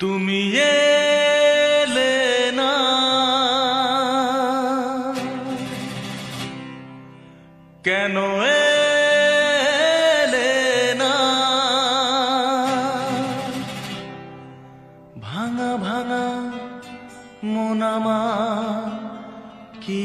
তুমি এলে না। কেন এলে না? ভাঙা ভাঙা মোনামা কি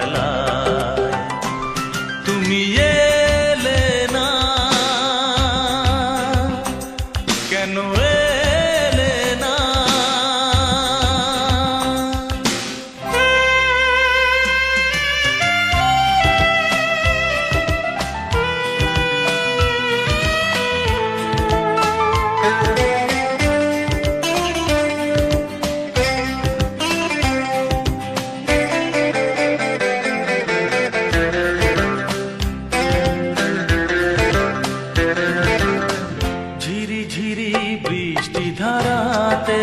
বৃষ্টি ধারাতে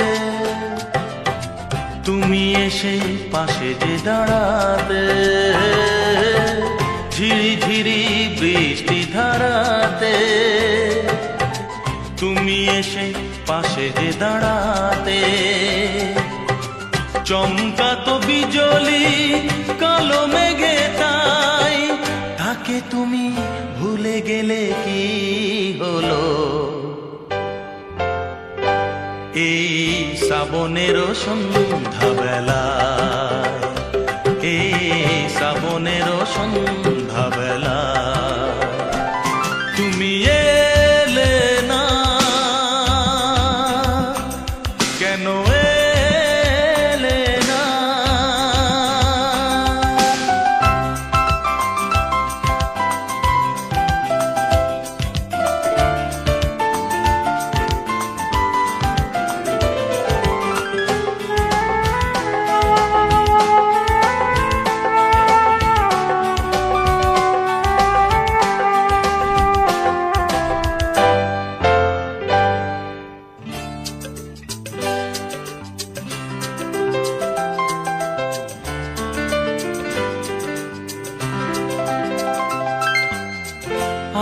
তুমি এসে পাশে যে দাঁড়াতে ঝিরি ঝিরি বৃষ্টি ধারাতে তুমি এসে পাশে যে দাঁড়াতে চমকা তো বিজলি কালো মেঘে তাই, তাকে তুমি ভুলে গেলে কি হলো? শ্রাবণের সন্ধ্যাবেলা এই শ্রাবণেরও সন্ধ্যাবেলা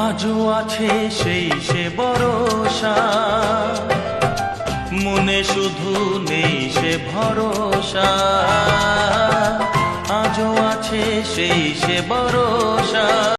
আজও আছে সেই সে ভরসা। মনে শুধু নেই সে ভরসা। আজও আছে সেই সে ভরসা।